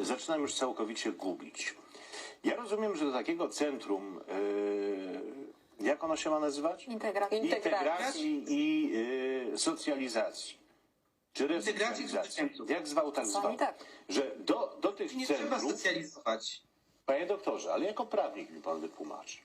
zaczynam już całkowicie gubić. Ja rozumiem, że do takiego centrum, e, jak ono się ma nazywać? Integracja. Integracji i e, socjalizacji. Czy Integracji. Jak zwał, tak zwał. tak. Że do, do tych Nie trzeba centrów, socjalizować. panie doktorze, ale jako prawnik mi pan wytłumaczy.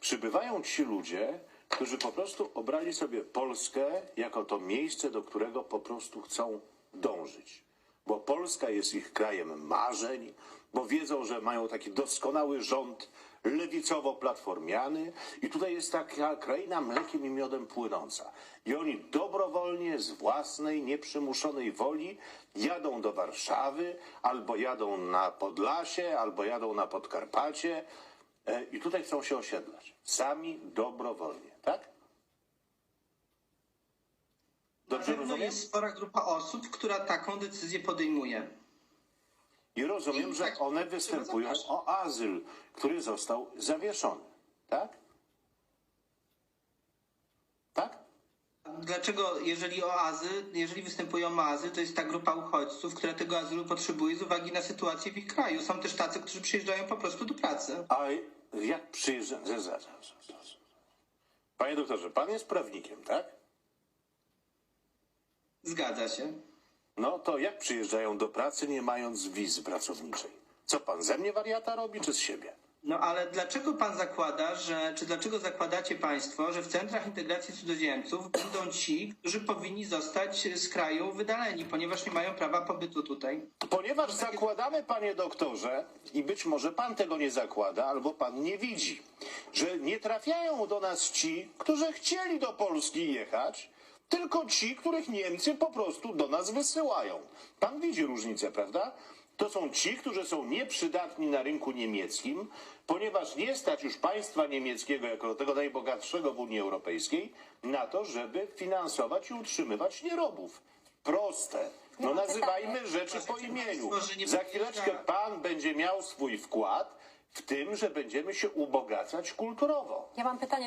Przybywają ci ludzie, którzy po prostu obrali sobie Polskę jako to miejsce, do którego po prostu chcą dążyć. Bo Polska jest ich krajem marzeń, bo wiedzą, że mają taki doskonały rząd lewicowo-platformiany i tutaj jest taka kraina mlekiem i miodem płynąca. I oni dobrowolnie, z własnej, nieprzymuszonej woli jadą do Warszawy, albo jadą na Podlasie, albo jadą na Podkarpacie e, i tutaj chcą się osiedlać. Sami dobrowolnie, tak? Na Dobrze pewno rozumiem? jest spora grupa osób, która taką decyzję podejmuje. I rozumiem, że tak, one występują o azyl, który został zawieszony. Tak? Tak? Dlaczego, jeżeli o azyl, jeżeli występują o azyl, to jest ta grupa uchodźców, która tego azylu potrzebuje z uwagi na sytuację w ich kraju. Są też tacy, którzy przyjeżdżają po prostu do pracy. A jak przyjeżdża... za- za- za- za- za- Panie doktorze, pan jest prawnikiem, tak? Zgadza się. No to jak przyjeżdżają do pracy, nie mając wizy pracowniczej? Co pan ze mnie wariata robi, czy z siebie? No ale dlaczego pan zakłada, że, czy dlaczego zakładacie państwo, że w centrach integracji cudzoziemców będą ci, którzy powinni zostać z kraju wydaleni, ponieważ nie mają prawa pobytu tutaj? Ponieważ zakładamy, panie doktorze, i być może pan tego nie zakłada, albo pan nie widzi, że nie trafiają do nas ci, którzy chcieli do Polski jechać, tylko ci, których Niemcy po prostu do nas wysyłają. Pan widzi różnicę, prawda? To są ci, którzy są nieprzydatni na rynku niemieckim, ponieważ nie stać już państwa niemieckiego jako tego najbogatszego w Unii Europejskiej na to, żeby finansować i utrzymywać nierobów. Proste. No mam nazywajmy rzeczy po imieniu. Za chwileczkę pan będzie miał swój wkład w tym, że będziemy się ubogacać kulturowo. Ja mam pytanie do